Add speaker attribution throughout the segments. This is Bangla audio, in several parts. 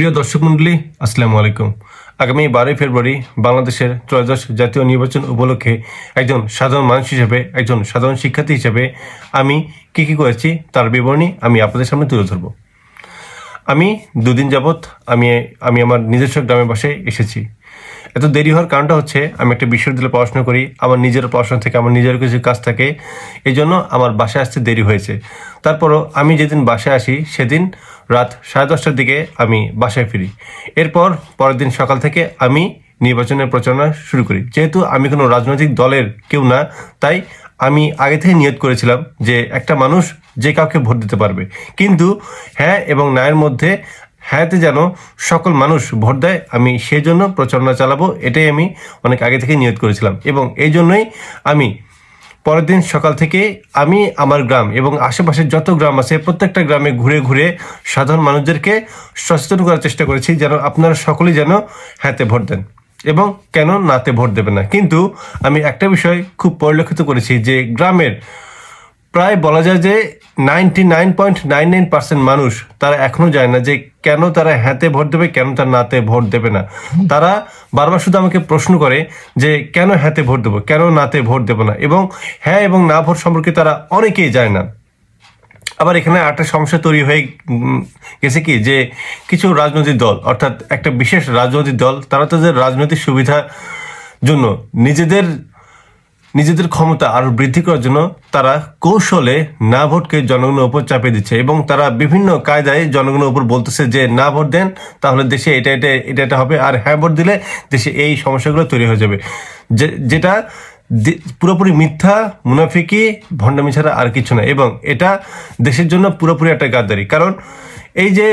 Speaker 1: প্রিয় দর্শক মন্ডলী, আসসালামু আলাইকুম। আগামী বারোই ফেব্রুয়ারি বাংলাদেশের ত্রয়োদশ জাতীয় নির্বাচন উপলক্ষে একজন সাধারণ মানুষ হিসেবে, একজন সাধারণ শিক্ষার্থী হিসেবে আমি কী কী করেছি তার বিবরণী আমি আপনাদের সামনে তুলে ধরব। আমি দুদিন যাবৎ আমি আমি আমার নিজস্ব গ্রামের বাসায় এসেছি। এত দেরি হওয়ার কারণটা হচ্ছে আমি একটা বিশ্ববিদ্যালয়ে পড়াশোনা করি, আমার নিজের পড়াশোনা থেকে, আমার নিজের কিছু কাজ থাকে, এই জন্য আমার বাসায় আসতে দেরি হয়েছে। তারপরও আমি যেদিন বাসায় আসি, সেদিন রাত সাড়ে দশটার দিকে আমি বাসায় ফিরি। এরপর পরের দিন সকাল থেকে আমি নির্বাচনের প্রচারণা শুরু করি। যেহেতু আমি কোনো রাজনৈতিক দলের কেউ না, তাই আমি আগে থেকে নিয়ত করেছিলাম যে একটা মানুষ যে কাউকে ভোট দিতে পারবে। কিন্তু হ্যাঁ এবং নায়ের মধ্যে হ্যাঁতে যেন সকল মানুষ ভোট দেয়, আমি সেই জন্য প্রচারণা চালাবো, এটাই আমি অনেক আগে থেকে নিয়ত করেছিলাম। এবং এই জন্যই আমি পরের দিন সকাল থেকে আমি আমার গ্রাম এবং আশেপাশের যত গ্রাম আছে, প্রত্যেকটা গ্রামে ঘুরে ঘুরে সাধারণ মানুষদেরকে সচেতন করার চেষ্টা করেছি যেন আপনারা সকলেই যেন হ্যাঁতে ভোট দেন এবং কেন নাতে ভোট দেবে না। কিন্তু আমি একটা বিষয় খুব পরিলক্ষিত করেছি যে গ্রামের প্রায় বলা যায় যে ninety nine point nine nine percent মানুষ তারা এখনও যায় না যে কেন তারা হ্যাঁতে ভোট দেবে, কেন তারা নাতে ভোট দেবে না। তারা বারবার শুধু আমাকে প্রশ্ন করে যে কেন হ্যাঁতে ভোট দেবো, কেন নাতে ভোট দেবো না? এবং হ্যাঁ এবং না ভোট সম্পর্কে তারা অনেকেই যায় না। আবার এখানে একটা সমস্যা তৈরি হয়ে গেছে কি? যে কিছু রাজনৈতিক দল, অর্থাৎ একটা বিশেষ রাজনৈতিক দল, তারা তাদের রাজনৈতিক সুবিধা জন্য নিজেদের নিজেদের ক্ষমতা আরও বৃদ্ধি করার জন্য তারা কৌশলে না ভোটকে জনগণের উপর চাপিয়ে দিচ্ছে এবং তারা বিভিন্ন কায়দায় জনগণের উপর বলতেছে যে না ভোট দেন, তাহলে দেশে এটা এটা এটা এটা হবে। আর হ্যাঁ ভোট দিলে দেশে এই সমস্যাগুলো তৈরি হয়ে যাবে। যেটা পুরোপুরি মিথ্যা, মুনাফিকি, ভণ্ডামি ছাড়া আর কিছু না। এবং এটা দেশের জন্য পুরোপুরি একটা গাদ্দারি। কারণ এই যে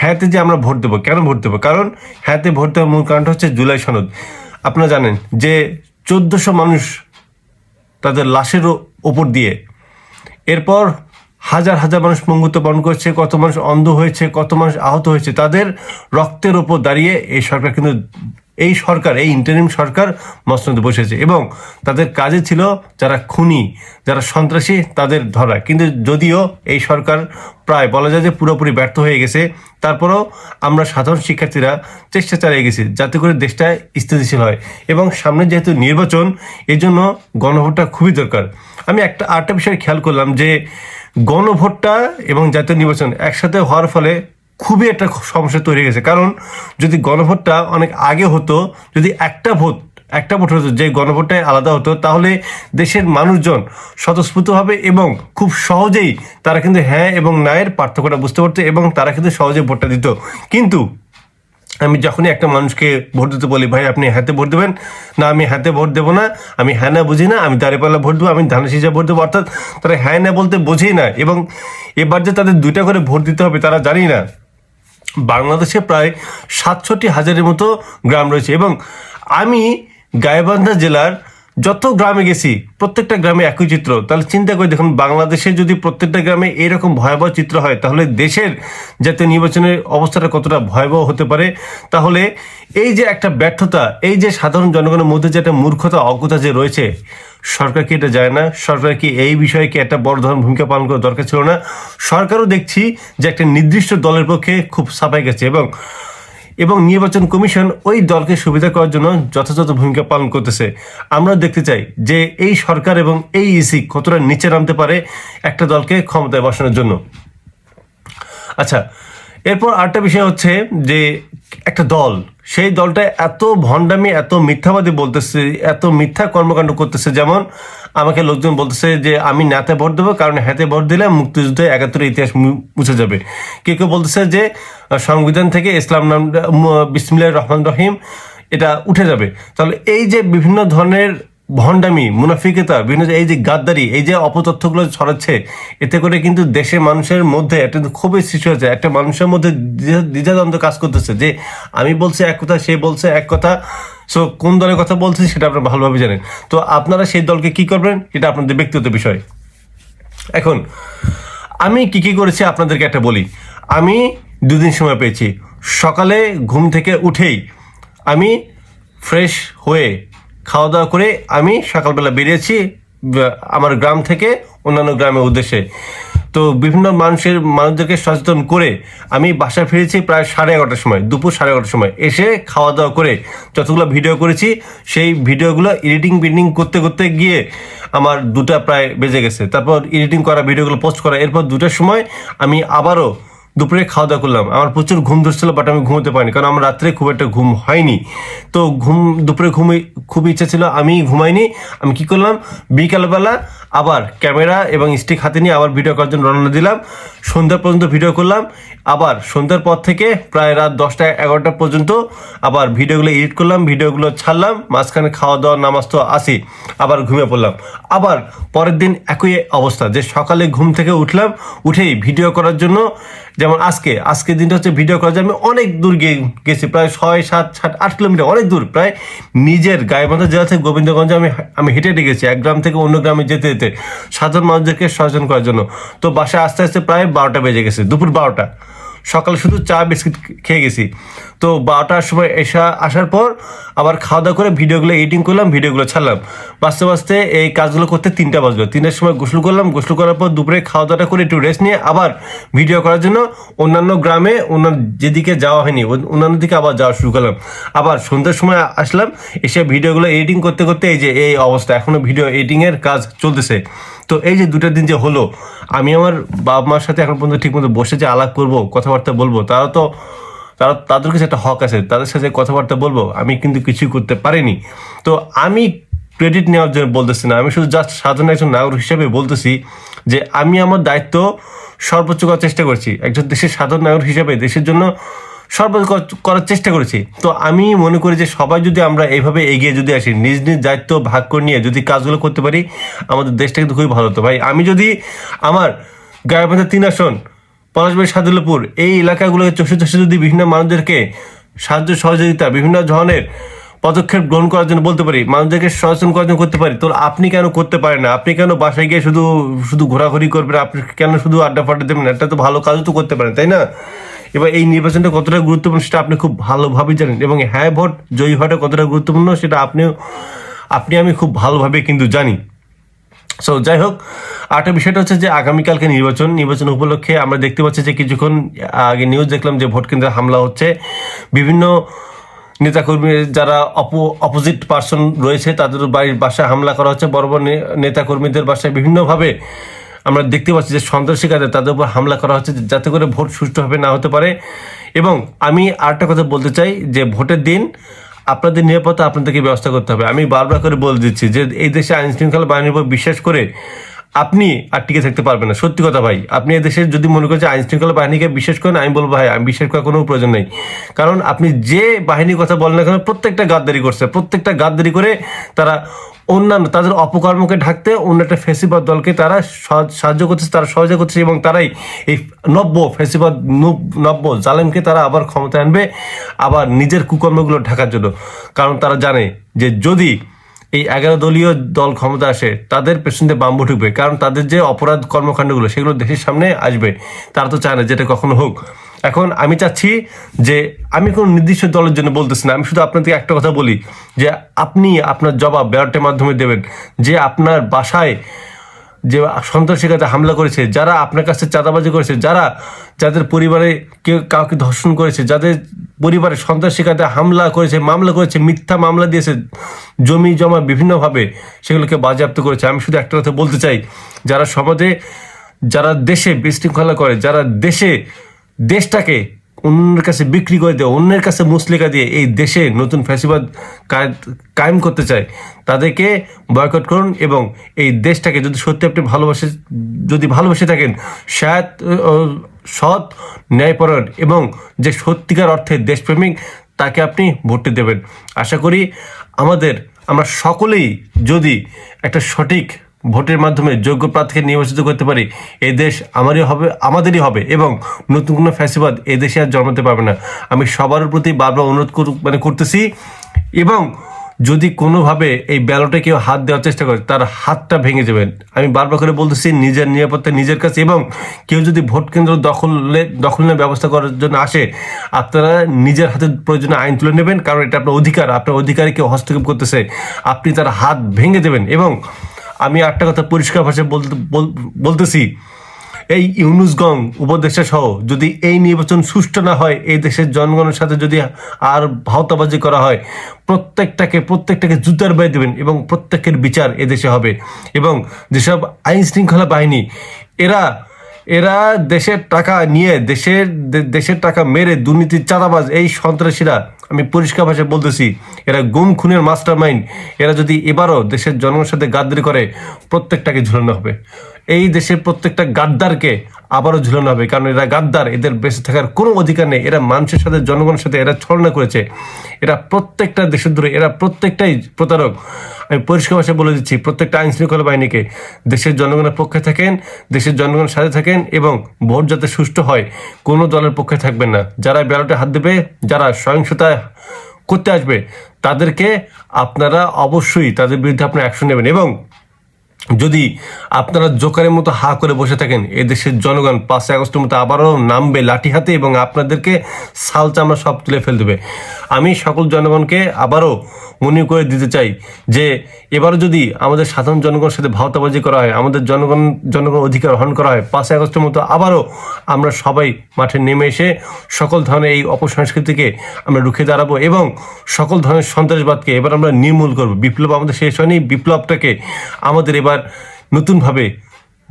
Speaker 1: হ্যাঁতে যে আমরা ভোট দেবো, কেন ভোট দেবো? কারণ হ্যাঁতে ভোট দেওয়ার মূল কারণটা হচ্ছে জুলাই সনদ। আপনারা জানেন যে চোদ্দশো মানুষ তাদের লাশের ওপর দিয়ে। এরপর হাজার হাজার মানুষ মঙ্গুত্ব বরণ করছে, কত মানুষ অন্ধ হয়েছে, কত মানুষ আহত হয়েছে, তাদের রক্তের ওপর দাঁড়িয়ে এই সরকার কিন্তু, এই সরকার, এই ইন্টারিম সরকার মসনদে বসেছে এবং তাদের কাজে ছিল যারা খুনি, যারা সন্ত্রাসী, তাদের ধরা। কিন্তু যদিও এই সরকার প্রায় বলা যায় যে পুরোপুরি ব্যর্থ হয়ে গেছে, তারপরেও আমরা সাধারণ শিক্ষার্থীরা চেষ্টা চালিয়ে গেছি যাতে করে দেশটা স্থিতিশীল হয়। এবং সামনে যেহেতু নির্বাচন এই জন্য গণভোটটা খুবই দরকার। আমি একটা আরেকটা বিষয় খেয়াল করলাম যে গণভোটটা এবং জাতীয় নির্বাচন একসাথে হওয়ার ফলে খুবই একটা সমস্যা তৈরি গেছে। কারণ যদি গণভোটটা অনেক আগে হতো, যদি একটা ভোট একটা ভোট হতো, যে গণভোটটাই আলাদা হতো, তাহলে দেশের মানুষজন স্বতঃস্ফূর্তভাবে এবং খুব সহজেই তারা কিন্তু হ্যাঁ এবং নায়ের পার্থক্যটা বুঝতে পারতো এবং তারা কিন্তু সহজে ভোটটা দিত। কিন্তু আমি যখনই একটা মানুষকে ভোট দিতে বলি, ভাই, আপনি হাতে ভোট দেবেন? না, আমি হাতে ভোট দেবো না। আমি হ্যাঁ না বুঝি না। আমি দাঁড়িপাল্লা ভোট দেবো, আমি ধানের সিজা ভোট দেবো। অর্থাৎ তারা হ্যাঁ না বলতে বোঝেই না এবং এবার যে তাদের দুইটা করে ভোট দিতে হবে তারা জানি না। বাংলাদেশে প্রায় সাতষট্টি হাজারের মতো গ্রাম রয়েছে এবং আমি গাইবান্ধা জেলার যত গ্রামে গেছি, প্রত্যেকটা গ্রামে একই চিত্র। তাহলে চিন্তা করে দেখুন, বাংলাদেশে যদি প্রত্যেকটা গ্রামে এরকম ভয়াবহ চিত্র হয়, তাহলে দেশের জাতীয় নির্বাচনের অবস্থাটা কতটা ভয়াবহ হতে পারে? তাহলে এই যে একটা ব্যর্থতা, এই যে সাধারণ জনগণের মধ্যে যে একটা মূর্খতা, অজ্ঞতা যে রয়েছে, সরকার কি এটা যায় না? সরকার কি এই বিষয়ে কি একটা বড় ধরনের ভূমিকা পালন করার দরকার ছিল না? সরকারও দেখছি যে একটা নির্দিষ্ট দলের পক্ষে খুব সাফাই গেছে এবং এবং নির্বাচন কমিশন ওই দলকে সুবিধা করার জন্য যথাযথ ভূমিকা পালন করতেছে। আমরা দেখতে চাই যে এই সরকার এবং এই ইসি কতটা নিচে নামতে পারে একটা দলকে ক্ষমতায় বসানোর জন্য। আচ্ছা এরপর আরেকটা বিষয় হচ্ছে যে একটা দল, সেই দলটা এত ভণ্ডামি, এত মিথ্যাবাদী বলতেছে, এত মিথ্যা কর্মকাণ্ড করতেছে, যেমন আমাকে লোকজন বলতেছে যে আমি নাতে ভোট দেবো, কারণ হাতে ভোট দিলে মুক্তিযুদ্ধে একাত্তরের ইতিহাস মুছে যাবে। কেউ কেউ বলতেছে যে সংবিধান থেকে ইসলাম নাম বিসমিল্লা রহমান রহিম, এটা উঠে যাবে। তাহলে এই যে বিভিন্ন ধরনের ভণ্ডামি, মুনাফিকতা, বিভিন্ন এই যে গাদ্দারি, এই যে অপতথ্যগুলো ছড়াচ্ছে, এতে করে কিন্তু দেশের মানুষের মধ্যে একটা খুবই সৃষ্টি হয়েছে। একটা মানুষের মধ্যে দ্বিধা- দ্বিধাদ্বন্দ্ব কাজ করতেছে যে, আমি বলছি এক কথা, সে বলছে এক কথা, সো কোন দলের কথা বলছি সেটা আপনারা ভালোভাবে জানেন। তো আপনারা সেই দলকে কি করবেন? এটা আপনাদের ব্যক্তিগত বিষয়। এখন, আমি কি কি করেছি আপনাদেরকে একটা বলি। আমি দুদিন সময় পেয়েছি। সকালে ঘুম থেকে উঠেই আমি ফ্রেশ হয়ে খাওয়া দাওয়া করে আমি সকালবেলা বেরিয়েছি আমার গ্রাম থেকে অন্যান্য গ্রামের উদ্দেশ্যে। তো বিভিন্ন মানুষের, মানুষদেরকে সচেতন করে আমি বাসায় ফিরেছি প্রায় সাড়ে এগারোটার সময়, দুপুর সাড়ে এগারোটার সময়। এসে খাওয়া দাওয়া করে যতগুলো ভিডিও করেছি, সেই ভিডিওগুলো এডিটিং বিডিং করতে করতে গিয়ে আমার দুটা প্রায় বেজে গেছে। তারপর এডিটিং করা, ভিডিওগুলো পোস্ট করা, এরপর দুটার সময় আমি আবারও দুপুরে খাওয়া দাওয়া করলাম। আমার প্রচুর ঘুম ধরছিল বাট আমি ঘুমোতে পারিনি, কারণ আমার রাত্রে খুব একটা ঘুম হয়নি। তো ঘুম, দুপুরে ঘুমে খুব ইচ্ছা ছিল, আমি ঘুমাইনি। আমি কি করলাম, বিকালবেলা আবার ক্যামেরা এবং স্টিক হাতে নিয়ে আবার ভিডিও করার জন্য রওনা দিলাম। সন্ধ্যা পর্যন্ত ভিডিও করলাম। আবার সন্ধ্যার পর থেকে প্রায় রাত দশটা এগারোটা পর্যন্ত আবার ভিডিওগুলো এডিট করলাম ভিডিওগুলো ছাড়লাম। মাঝখানে খাওয়া দাওয়া, নামাজ তো আসি আবার ঘুমিয়ে পড়লাম। আবার পরের দিন একই অবস্থা, যে সকালে ঘুম থেকে উঠলাম, উঠেই ভিডিও করার জন্য যেমন আজকে আজকের দিনটা হচ্ছে ভিডিও কলেজে আমি অনেক দূর গেছি, প্রায় ছয়, সাত সাত, আট কিলোমিটার, অনেক দূর, প্রায় নিজের গায়েবান্ধা জেলা থেকে গোবিন্দগঞ্জে আমি আমি হেঁটে হেঁটে গেছি, এক গ্রাম থেকে অন্য গ্রামে যেতে যেতে সাধারণ মানুষদেরকে সচেতন করার জন্য। তো বাসায় আস্তে আস্তে প্রায় বারোটা বেজে গেছে, দুপুর বারোটা। সকালে শুধু চা, বিস্কিট খেয়ে গেছি। তো বারোটার সময় এসা আসার পর আবার খাওয়া দাওয়া করে ভিডিওগুলো এডিটিং করলাম, ভিডিওগুলো ছাড়লাম। বাঁচতে বাঁচতে এই কাজগুলো করতে তিনটা বাজলো। তিনটার সময় গোসল করলাম, গোসল করার পর দুপুরে খাওয়া দাওয়াটা করে একটু রেস্ট নিয়ে আবার ভিডিও করার জন্য অন্যান্য গ্রামে, অন্যান্য যেদিকে যাওয়া হয়নি, অন্যান্য দিকে আবার যাওয়া শুরু করলাম। আবার সন্ধ্যার সময় আসলাম, এসে ভিডিওগুলো এডিটিং করতে করতে এই যে, এই অবস্থা। এখনও ভিডিও এডিটিংয়ের কাজ চলতেছে। তো এই যে দুটো দিন যে হলো, আমি আমার বাবা মার সাথে এখন পর্যন্ত ঠিকমতো বসে যে আলাপ করব, কথাবার্তা বলব, তারা তো, তারা, তাদের কাছে একটা হক আছে, তাদের সাথে কথাবার্তা বলব, আমি কিন্তু কিছুই করতে পারিনি। তো আমি ক্রেডিট নেওয়ার জন্য বলতেছি না, আমি শুধু জাস্ট সাধারণ একজন নাগরিক হিসেবে বলতেছি যে আমি আমার দায়িত্ব সর্বোচ্চ করার চেষ্টা করছি। একজন দেশের সাধারণ নাগরিক হিসেবে, দেশের জন্য সর্বোচ্চ করার চেষ্টা করেছি। তো আমি মনে করি যে সবাই যদি আমরা এইভাবে এগিয়ে যদি আসি, নিজ নিজ দায়িত্ব ভাগ করে নিয়ে যদি কাজগুলো করতে পারি, আমাদের দেশটা কিন্তু খুবই ভালো হতো। ভাই, আমি যদি আমার গায়েবান্ধা তিন আসন পলাশবাড়ি সাদুল্লাপুর, এই এলাকাগুলোকে চষে চষে যদি বিভিন্ন মানুষদেরকে সাহায্য সহযোগিতা, বিভিন্ন ধরনের পদক্ষেপ গ্রহণ করার জন্য বলতে পারি, মানুষদেরকে সচেতন করার জন্য করতে পারি, তো আপনি কেন করতে পারেন না? আপনি কেন বাসায় গিয়ে শুধু শুধু ঘোরাঘুরি করবেন? আপনি কেন শুধু আড্ডা ফাড্ডা দেবেন? একটা তো ভালো কাজও তো করতে পারেন, তাই না? এবার এই নির্বাচনটা কতটা গুরুত্বপূর্ণ সেটা আপনি খুব ভালোভাবে জানেন এবং হ্যাঁ ভোট জয়ী হওয়াটা কতটা গুরুত্বপূর্ণ সেটা আপনিও, আপনি আমি খুব ভালোভাবে কিন্তু জানি। সো যাই হোক, আরেকটা বিষয়টা হচ্ছে যে আগামীকালকে নির্বাচন নির্বাচন উপলক্ষে আমরা দেখতে পাচ্ছি যে কিছুক্ষণ আগে নিউজ দেখলাম যে ভোট কেন্দ্রে হামলা হচ্ছে। বিভিন্ন নেতাকর্মী যারা অপো অপোজিট পার্সন রয়েছে, তাদের বাড়ির বাসায় হামলা করা হচ্ছে। বড় বড় নেতাকর্মীদের বাসায় বিভিন্নভাবে আমরা দেখতে পাচ্ছি যে সন্ত্রাসীকাদের তাদের উপর হামলা করা হচ্ছে, যাতে করে ভোট সুষ্ঠুভাবে না হতে পারে। এবং আমি আরেকটা কথা বলতে চাই যে ভোটের দিন আপনাদের নিরাপত্তা আপনাদেরকে ব্যবস্থা করতে হবে। আমি বারবার করে বলে দিচ্ছি যে এই দেশে আইন শৃঙ্খলা বাহিনীর উপর বিশ্বাস করে আপনি আর টিকে থাকতে পারবেন না। সত্যি কথা ভাই, আপনি এদেশে যদি মনে করেন আইন শৃঙ্খলা বাহিনীকে বিশ্বাস করেন আমি বলব ভাই, আমি বিশ্বাস করার কোনো প্রয়োজন নেই। কারণ আপনি যে বাহিনীর কথা বলেন না কেন, প্রত্যেকটা গাদ্দারি করছে। প্রত্যেকটা গাদ্দারি করে তারা অন্যান্য, তাদের অপকর্মকে ঢাকতে অন্য একটা ফেসিবাদ দলকে তারা সাহায্য করছে, তারা সহযোগিতা করছে এবং তারাই এই নব্য ফেসিবাদ, নব- নব্য জালেমকে তারা আবার ক্ষমতায় আনবে, আবার নিজের কুকর্মগুলো ঢাকার জন্য। কারণ তারা জানে যে যদি এই এগারো দলীয় দল ক্ষমতা আসে, তাদের পেছনে বাম্বু ঢুকবে। কারণ তাদের যে অপরাধ কর্মকাণ্ডগুলো, সেগুলো দেশের সামনে আসবে। তারা তো চায় না যেটা কখনো হোক। এখন আমি চাচ্ছি যে, আমি কোনো নির্দিষ্ট দলের জন্য বলতেছি না। আমি শুধু আপনাদেরকে একটা কথা বলি যে, আপনি আপনার জবাব ব্যালটের মাধ্যমে দেবেন যে, আপনার বাসায় যে সন্ত্রাসীকাতে হামলা করেছে, যারা আপনার কাছে চাঁদাবাজি করেছে, যারা যাদের পরিবারে কেউ কাউকে ধর্ষণ করেছে, যাদের পরিবারে সন্ত্রাসীকাতে হামলা করেছে, মামলা করেছে, মিথ্যা মামলা দিয়েছে, জমি জমা বিভিন্নভাবে সেগুলোকে বাজেয়াপ্ত করেছে। আমি শুধু একটা কথা বলতে চাই, যারা সমাজে, যারা দেশে বিশৃঙ্খলা করে, যারা দেশে, দেশটাকে অন্যের কাছে বিক্রি করে দিয়ে অন্যের কাছে মুসলিকা দিয়ে এই দেশে নতুন ফ্যাসিবাদ কায়েম করতে চায় তাদেরকে বয়কট করুন এবং এই দেশটাকে যদি সত্যি আপনি ভালোবাসে যদি ভালোবেসে থাকেন আহ, সৎ ন্যায়পরায়ণ এবং যে সত্যিকার অর্থে দেশপ্রেমিক তাকে আপনি ভোটটি দেবেন। আশা করি আমাদের আমরা সকলেই যদি একটা সঠিক ভোটের মাধ্যমে যোগ্য প্রার্থীকে নির্বাচিত করতে পারি এই দেশ আমারই হবে, আমাদেরই হবে এবং নতুন কোনো ফ্যাসিবাদ এই দেশে আর জন্মাতে পারবে না। আমি সবার প্রতি বারবার অনুরোধ মানে করতেছি এবং যদি কোনোভাবে এই ব্যালটে কেউ হাত দেওয়ার চেষ্টা করে, তার হাতটা ভেঙে যাবেন। আমি বারবার করে বলতেছি, নিজের নিরাপত্তা, নিজের কাছে এবং কেউ যদি ভোট কেন্দ্র দখলে, দখল নেওয়ার ব্যবস্থা করার জন্য আসে, আপনারা নিজের হাতে প্রয়োজনে আইন তুলে নেবেন, কারণ এটা আপনার অধিকার, আপনার অধিকারে কেউ হস্তক্ষেপ করতেছে। আপনি তার হাত ভেঙে দেবেন এবং আমি একটা কথা পরিষ্কার ভাষায় বলতে বল- বলতেছি। এই ইউনুসগং উপদেষ্টা সহ, যদি এই নির্বাচন সুষ্ঠু না হয়, এই দেশের জনগণের সাথে যদি আর ভাওতাবাজি করা হয়, প্রত্যেকটাকে প্রত্যেকটাকে জুতার বাই দেবেন এবং প্রত্যেকের বিচার এদেশে হবে। এবং যেসব আইন শৃঙ্খলা বাহিনী, এরা এরা দেশের টাকা নিয়ে, দেশের দেশের টাকা মেরে দুর্নীতির চাঁদাবাজ এই সন্ত্রাসীরা আমি পরিষ্কার ভাষায় বলতেছি, এরা গুম খুনের মাস্টার মাইন্ড এরা যদি এবারও দেশের জনগণের সাথে গাদ্দারি করে, প্রত্যেকটাকে ঝুলানো হবে। এই দেশের প্রত্যেকটা গাদ্দারকে আবারও ঝুলানো হবে, কারণ এরা গাদ্দার, এদের বেঁচে থাকার কোনো অধিকার নেই। এরা মানুষের সাথে, জনগণের সাথে এরা ছলনা করেছে। এরা প্রত্যেকটা দেশের ধরে এরা প্রত্যেকটাই প্রতারক। আমি পরিষ্কার ভাষায় বলে দিচ্ছি, প্রত্যেকটা আইন শৃঙ্খলা বাহিনীকে দেশের জনগণের পক্ষে থাকেন, দেশের জনগণের সাথে থাকেন এবং ভোট যাতে সুষ্ঠু হয়, কোনো দলের পক্ষে থাকবেন না। যারা ব্যালটে হাত দেবে, যারা সহিংসতা করতে আসবে, তাদেরকে আপনারা অবশ্যই তাদের বিরুদ্ধে আপনারা অ্যাকশন নেবেন এবং যদি আপনারা জোকারের মতো হা করে বসে থাকেন এ দেশের জনগণ পাঁচই আগস্টের মতো আবারও নামবে লাঠি হাতে এবং আপনাদেরকে সাল চামড়া সব তুলে ফেল দেবে। আমি সকল জনগণকে আবারও মনে করে দিতে চাই যে, এবারও যদি আমাদের সাধারণ জনগণের সাথে ভাওতাবাজি করা হয়, আমাদের জনগণ জনগণ অধিকার হরণ করা হয়, পাঁচই আগস্টের মতো আবারও আমরা সবাই মাঠে নেমে এসে সকল ধরনের এই অপসংস্কৃতিকে আমরা রুখে দাঁড়াবো এবং সকল ধরনের সন্ত্রাসবাদকে এবার আমরা নির্মূল করব। বিপ্লব আমাদের শেষ হয়নি। বিপ্লবটাকে আমাদের এবার নতুনভাবে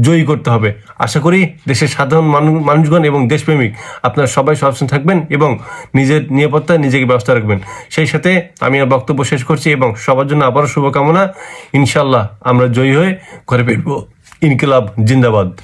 Speaker 1: জয়ী করতে হবে। আশা করি দেশের সাধারণ মানুষ মানুষগণ এবং দেশপ্রেমিক আপনারা সবাই সবসময় থাকবেন এবং নিজের নিরাপত্তা, নিজেকে ব্যবস্থা রাখবেন। সেই সাথে আমি আর বক্তব্য শেষ করছি এবং সবার জন্য আবারও শুভকামনা। ইনশাল্লাহ আমরা জয়ী হয়ে ঘরে ফিরব। ইনকিলাব জিন্দাবাদ।